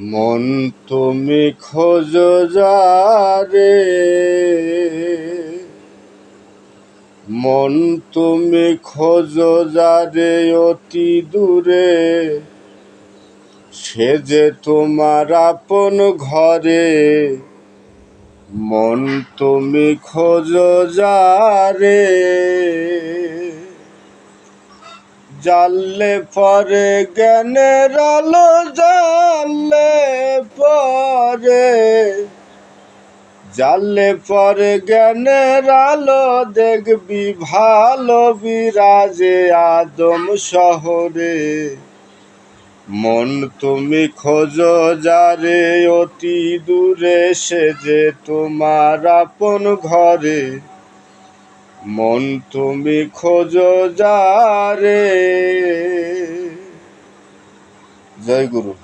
মন তুমি খোঁজো যারে। মন তুমি খোঁজো যারে অতি দূরে। সে যে তোমার আপন ঘরে। মন তুমি খোঁজো যারে। জানলে পরে জ্ঞানের আলো জানলে পরে জানলে পরে জ্ঞানের আলো দেখবি, ভালো বিরাজে আদম শহরে। মন তুমি খোঁজো যারে অতি দূরে, সে যে তোমার আপন ঘরে। মন তুমি খোঁজো যারে। জয় গুরু।